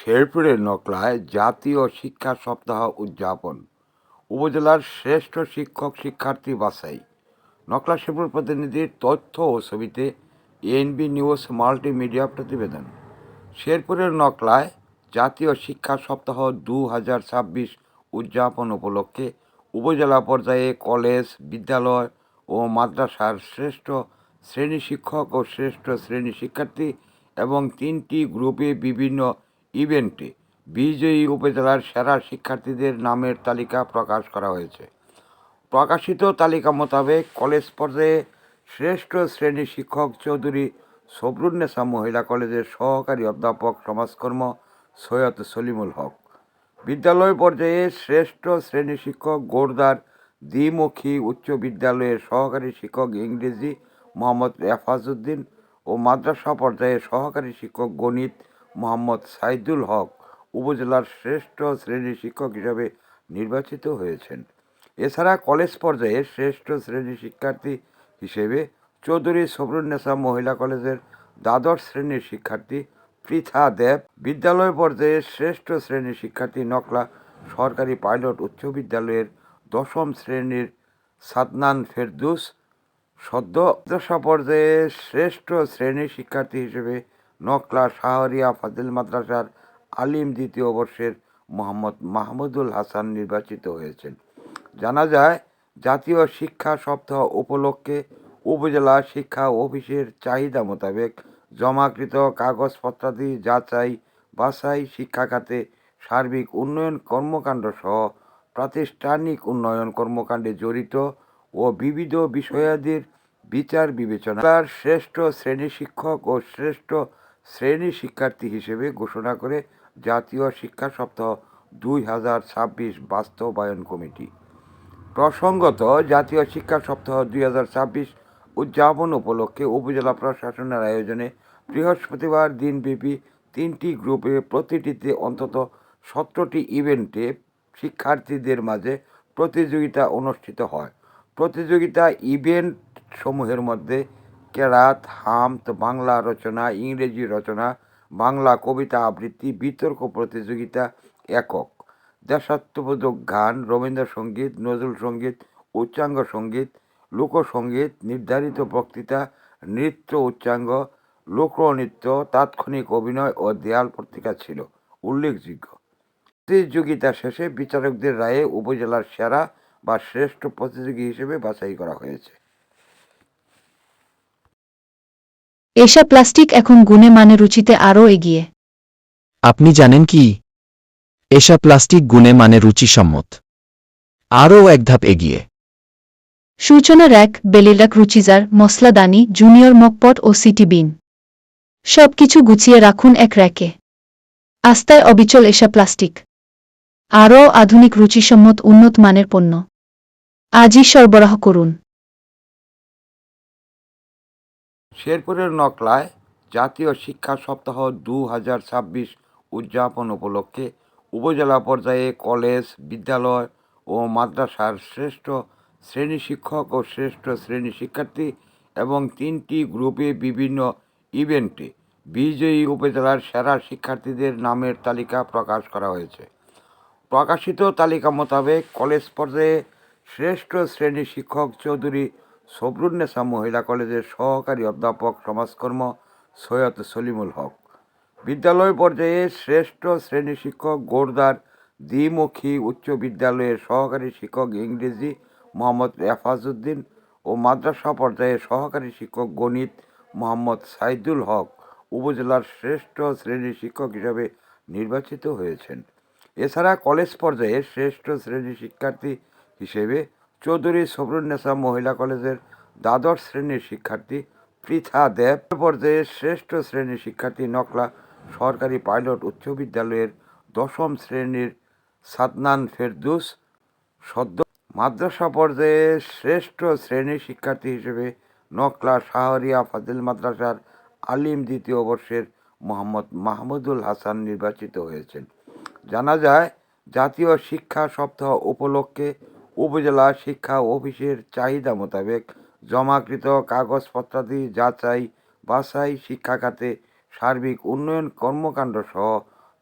শেরপুরের নকলায় জাতীয় শিক্ষা সপ্তাহ উদযাপন। উপজেলার শ্রেষ্ঠ শিক্ষক শিক্ষার্থী বাছাই। নকলা শেরপুর প্রতিনিধির তথ্য ও ছবিতে এনবি নিউজ মাল্টিমিডিয়া প্রতিবেদন। শেরপুরের নকলায় জাতীয় শিক্ষা সপ্তাহ দু হাজার ছাব্বিশ উদযাপন উপলক্ষে উপজেলা পর্যায়ে কলেজ, বিদ্যালয় ও মাদ্রাসার শ্রেষ্ঠ শ্রেণি শিক্ষক ও শ্রেষ্ঠ শ্রেণি শিক্ষার্থী এবং তিনটি গ্রুপে বিভিন্ন ইভেন্টে বিজয়ী উপজেলার সেরা শিক্ষার্থীদের নামের তালিকা প্রকাশ করা হয়েছে। প্রকাশিত তালিকা মোতাবেক কলেজ পর্যায়ে শ্রেষ্ঠ শ্রেণি শিক্ষক চৌধুরী সবরুন্নেসা মহিলা কলেজের সহকারী অধ্যাপক সমাজকর্ম সৈয়দ সলিমুল হক। বিদ্যালয় পর্যায়ে শ্রেষ্ঠ শ্রেণি শিক্ষক গোরদার দ্বিমুখী উচ্চ বিদ্যালয়ের সহকারী শিক্ষক ইংরেজি মোহাম্মদ রেফাজউদ্দিন ও মাদ্রাসা পর্যায়ে সহকারী শিক্ষক গণিত মোহাম্মদ সাইদুল হক উপজেলার শ্রেষ্ঠ শ্রেণি শিক্ষক হিসাবে নির্বাচিত হয়েছেন। এছাড়া কলেজ পর্যায়ে শ্রেষ্ঠ শ্রেণি শিক্ষার্থী হিসেবে চৌধুরী সবরুন্নেসা মহিলা কলেজের দ্বাদশ শ্রেণির শিক্ষার্থী পৃথা দেব, বিদ্যালয় পর্যায়ে শ্রেষ্ঠ শ্রেণির শিক্ষার্থী নকলা সরকারি পাইলট উচ্চ বিদ্যালয়ের দশম শ্রেণির সাদনান ফেরদুস, সদ্য পর্যায়ে শ্রেষ্ঠ শ্রেণির শিক্ষার্থী হিসেবে নকলা শাহরিয়া ফাজিল মাদ্রাসার আলিম দ্বিতীয় বর্ষের মোহাম্মদ মাহমুদুল হাসান নির্বাচিত হয়েছেন। জানা যায়, জাতীয় শিক্ষা সপ্তাহ উপলক্ষে উপজেলা শিক্ষা অফিসের চাহিদা মোতাবেক জমাকৃত কাগজপত্রাদি যাচাই বাছাই শিক্ষা খাতে সার্বিক উন্নয়ন কর্মকাণ্ড সহ প্রাতিষ্ঠানিক উন্নয়ন কর্মকাণ্ডে জড়িত ও বিবিধ বিষয়াদির বিচার বিবেচনার শ্রেষ্ঠ শ্রেণি শিক্ষক ও শ্রেষ্ঠ শ্রেণি শিক্ষার্থী হিসেবে ঘোষণা করে জাতীয় শিক্ষা সপ্তাহ দুই হাজার ছাব্বিশ বাস্তবায়ন কমিটি। প্রসঙ্গত, জাতীয় শিক্ষা সপ্তাহ দুই হাজার ছাব্বিশ উদযাপন উপলক্ষে উপজেলা প্রশাসনের আয়োজনে বৃহস্পতিবার দিনব্যাপী তিনটি গ্রুপে প্রতিটিতে অন্তত সতেরোটি ইভেন্টে শিক্ষার্থীদের মাঝে প্রতিযোগিতা অনুষ্ঠিত হয়। প্রতিযোগিতা ইভেন্ট সমূহের মধ্যে কেরাত হামদ বাংলা রচনা, ইংরেজি রচনা, বাংলা কবিতা আবৃত্তি, বিতর্ক প্রতিযোগিতা একক। দেশাত্মবোধক গান, রবীন্দ্রসঙ্গীত, নজরুল সংগীত, উচ্চাঙ্গ সংগীত, লোকসঙ্গীত, নির্ধারিত বক্তৃতা, নৃত্য উচ্চাঙ্গ, লোকনৃত্য, তাৎক্ষণিক অভিনয় ও দেয়াল পত্রিকা ছিল উল্লেখযোগ্য। প্রতিযোগিতা শেষে বিচারকদের রায়ে উপজেলার সেরা বা শ্রেষ্ঠ প্রতিযোগী হিসেবে বাছাই করা হয়েছে। এসা প্লাস্টিক এখন গুণে মানে রুচিতে আরও এগিয়ে। আপনি জানেন কি? এসা প্লাস্টিক গুণে মানে রুচিসম্মত। আরও এক ধাপ এগিয়ে। সূচনা র্যাক বেলিলাক রুচিজার মশলাদানি জুনিয়র মকপট ও সিটি বিন। সবকিছু গুছিয়ে রাখুন এক র্যাকে। আস্তায় অবিচল এসা প্লাস্টিক। আরও আধুনিক রুচিসম্মত উন্নত মানের পণ্য। আজই সরবরাহ করুন। শেরপুরের নকলায় জাতীয় শিক্ষা সপ্তাহ দু হাজার ছাব্বিশ উদযাপন উপলক্ষে উপজেলা পর্যায়ে কলেজ, বিদ্যালয় ও মাদ্রাসার শ্রেষ্ঠ শ্রেণি শিক্ষক ও শ্রেষ্ঠ শ্রেণি শিক্ষার্থী এবং তিনটি গ্রুপে বিভিন্ন ইভেন্টে বিজয়ী উপজেলার সেরা শিক্ষার্থীদের নামের তালিকা প্রকাশ করা হয়েছে। প্রকাশিত তালিকা মোতাবেক কলেজ পর্যায়ে শ্রেষ্ঠ শ্রেণি শিক্ষক চৌধুরী সবরুন্নেসা মহিলা কলেজের সহকারী অধ্যাপক সমাজকর্ম সৈয়দ সলিমুল হক। বিদ্যালয় পর্যায়ে শ্রেষ্ঠ শ্রেণি শিক্ষক গোরদার দ্বিমুখী উচ্চ বিদ্যালয়ের সহকারী শিক্ষক ইংরেজি মোহাম্মদ রেফাজউদ্দিন ও মাদ্রাসা পর্যায়ে সহকারী শিক্ষক গণিত মোহাম্মদ সাইদুল হক উপজেলার শ্রেষ্ঠ শ্রেণি শিক্ষক হিসাবে নির্বাচিত হয়েছেন। এছাড়া কলেজ পর্যায়ে শ্রেষ্ঠ শ্রেণি শিক্ষার্থী হিসেবে চৌধুরী সবরুন্নেসা মহিলা কলেজের দ্বাদশ শ্রেণির শিক্ষার্থী পৃথা দেব। পর্যায়ে শ্রেষ্ঠ শ্রেণির শিক্ষার্থী নকলা সরকারি পাইলট উচ্চ বিদ্যালয়ের দশম শ্রেণির সাদনান ফেরদুস সদ্য মাদ্রাসা পর্যায়ে শ্রেষ্ঠ শ্রেণির শিক্ষার্থী হিসেবে নকলা শাহরিয়া ফাজিল মাদ্রাসার আলিম দ্বিতীয় বর্ষের মোহাম্মদ মাহমুদুল হাসান নির্বাচিত হয়েছেন। জানা যায়, জাতীয় শিক্ষা সপ্তাহ উপলক্ষে উপজেলা শিক্ষা অফিসের চাহিদা মোতাবেক জমাকৃত কাগজপত্রাদি যাচাই, বাছাই শিক্ষাখাতে সার্বিক উন্নয়ন কর্মকাণ্ড সহ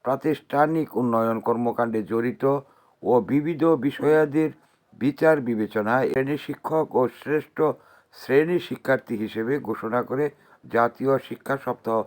প্রাতিষ্ঠানিক উন্নয়ন কর্মকাণ্ডে জড়িত ও বিবিধ বিষয়াদির বিচার বিবেচনায় শ্রেণি শিক্ষক ও শ্রেষ্ঠ শ্রেণি শিক্ষার্থী হিসেবে ঘোষণা করে জাতীয় শিক্ষা সপ্তাহ